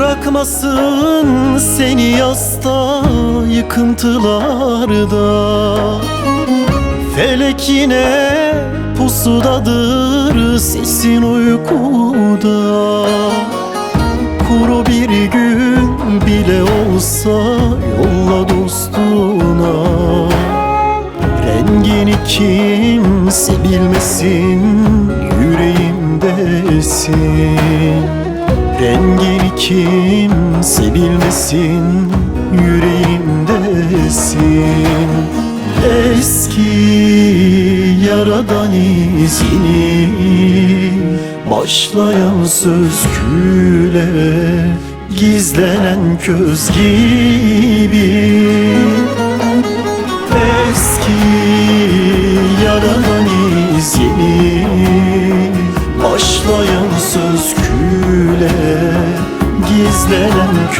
Bırakmasın seni yasta yıkıntılarda. Felek yine pusudadır sesin uykuda. Kuru bir gün bile olsa yolla dostuna. Rengini kimse bilmesin yüreğimdesin Rengini kimse bilmesin yüreğimdesin Eski yaradan izini Başlayan söz küle Gizlenen köz gibi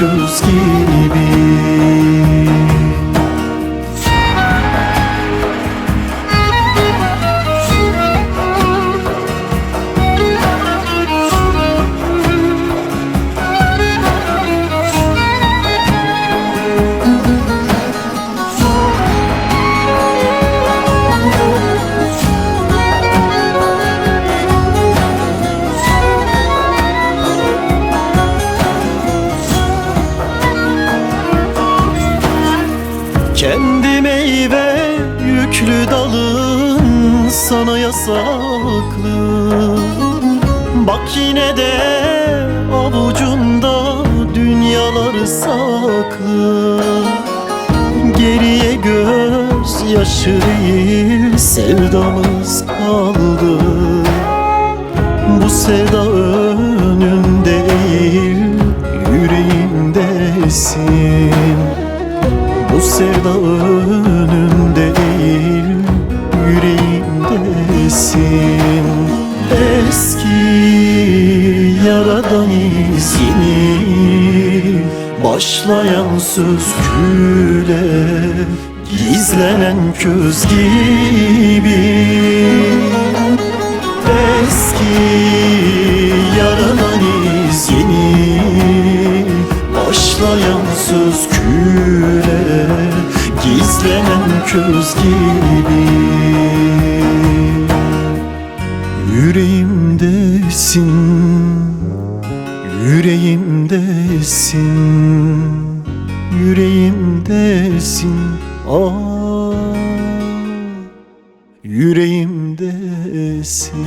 Köz gibi Kendi meyve yüklü dalın sana yasaklı. Bak yine de avucunda dünyalar saklı. Geriye göz yaşı değil sevdamız kaldı. Bu sevda önünde değil yüreğimdesin bu sevda önünde değil yüreğimdesin. Eski yaradan izini Başlayan söz küle Gizlenen köz gibi Başlayan söz küle Gizlenen köz gibi. Yüreğimdesin Yüreğimdesin Yüreğimdesin. Ah Yüreğimdesin